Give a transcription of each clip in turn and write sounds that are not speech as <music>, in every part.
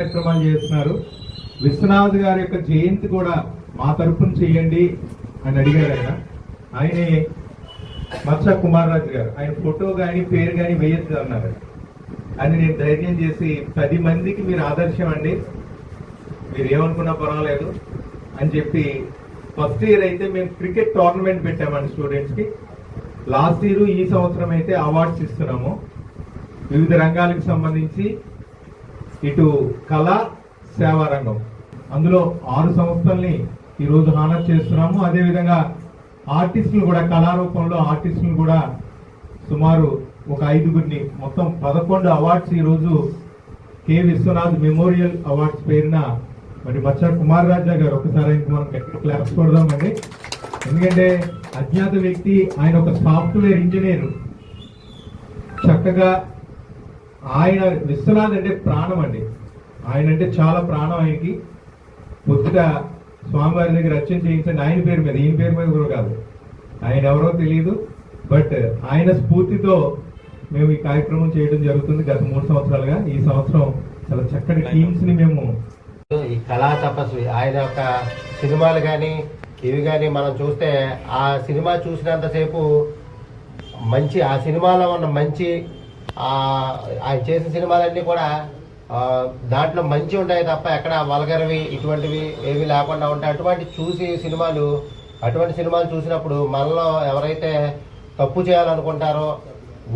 కార్యక్రమాలు చేస్తున్నారు. విశ్వనాథ్ గారి యొక్క జయంతి కూడా మా తరపున చేయండి అని అడిగారు ఆయన. ఆయనే మత్స కుమార్ రాజు గారు. ఆయన ఫోటో కానీ పేరు కానీ వేయద్దు అన్నారు. అని నేను ధైర్యం చేసి పది మందికి మీరు ఆదర్శం అండి. మీరు ఏమనుకున్నా పర్వాలేదు అని చెప్పి ఫస్ట్ ఇయర్ అయితే మేము క్రికెట్ టోర్నమెంట్ పెట్టామండి స్టూడెంట్స్కి లాస్ట్ ఇయర్ ఈ సంవత్సరం అయితే అవార్డ్స్ ఇస్తున్నాము. వివిధ రంగాలకు సంబంధించి ఇటు కళ సేవా రంగం. అందులో ఆరు సంస్థల్ని ఈరోజు హానర్ చేస్తున్నాము. అదేవిధంగా ఆర్టిస్టులు కూడా కళారూపంలో ఆర్టిస్టులు కూడా సుమారు ఒక ఐదుగురిని మొత్తం పదకొండు అవార్డ్స్ ఈ రోజు కె. విశ్వనాథ్ మెమోరియల్ అవార్డ్స్ పేరున మరి బచ్చా కుమార్ రాజా గారు ఒకసారి ఆయనకి మనం గట్టి క్లాప్స్ కొడదామండి. ఎందుకంటే అజ్ఞాత వ్యక్తి ఆయన ఒక సాఫ్ట్వేర్ ఇంజనీర్. చక్కగా ఆయన విశ్వనాథ్ అంటే ప్రాణం అండి ఆయన అంటే చాలా ప్రాణం ఆయనకి. పొద్దుట స్వామివారి దగ్గర అర్చన చేయించండి. ఆయన పేరు మీద ఈయన పేరు మీద కూడా కాదు. ఆయన ఎవరో తెలియదు బట్ ఆయన స్ఫూర్తితో మేము ఈ కార్యక్రమం చేయడం జరుగుతుంది గత మూడు సంవత్సరాలుగా. ఈ సంవత్సరం చాలా చక్కటి టీమ్స్ని మేము ఈ కళా తపస్వి ఆయన యొక్క సినిమాలు కానీ ఇవి కానీ మనం చూస్తే ఆ సినిమా చూసినంతసేపు మంచి ఆ సినిమాలో ఉన్న మంచి ఆయన చేసిన సినిమాలన్నీ కూడా దాంట్లో మంచి ఉంటాయి తప్ప ఎక్కడ వల్గరవి ఇటువంటివి ఏవి లేకుండా ఉంటాయి. అటువంటి చూసి సినిమాలు అటువంటి సినిమాలు చూసినప్పుడు మనలో ఎవరైతే తప్పు చేయాలనుకుంటారో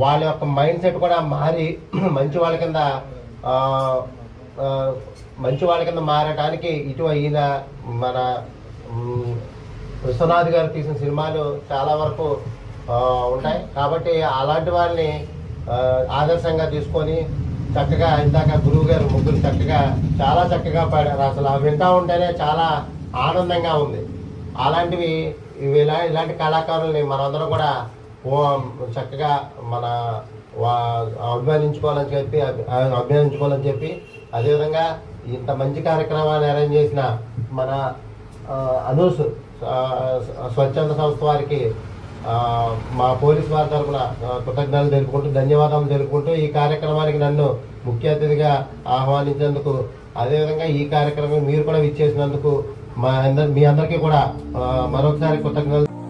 వాళ్ళ యొక్క మైండ్ సెట్ కూడా మారి <clears throat> మంచి వాళ్ళ కింద మంచి వాళ్ళ కింద మారడానికి ఇటు ఈయన మన విశ్వనాథ్ గారు తీసిన సినిమాలు చాలా వరకు ఉంటాయి. కాబట్టి అలాంటి వాళ్ళని ఆదర్శంగా తీసుకొని చక్కగా ఇందాక గురువు గారు ముగ్గురు చక్కగా చాలా చక్కగా పాడారు. అసలు అవి వింటా ఉంటేనే చాలా ఆనందంగా ఉంది. అలాంటివి ఇవి ఇలా ఇలాంటి కళాకారుల్ని మనందరం కూడా ఓ చక్కగా మన అభిమానించుకోవాలని చెప్పి అభి- అభినందించుకోవాలని చెప్పి అదేవిధంగా ఇంత మంచి కార్యక్రమాన్ని అరేంజ్ చేసిన మన అనూస్ స్వచ్ఛంద సంస్థ వారికి మా పోలీస్ వారి తరఫున కృతజ్ఞతలు తెలుపుకుంటూ ధన్యవాదాలు తెలుపుకుంటూ ఈ కార్యక్రమానికి నన్ను ముఖ్య అతిథిగా ఆహ్వానించినందుకు అదేవిధంగా ఈ కార్యక్రమం మీరు కూడా విచ్చేసినందుకు మా అందరి మీ అందరికీ కూడా మరొకసారి కృతజ్ఞతలు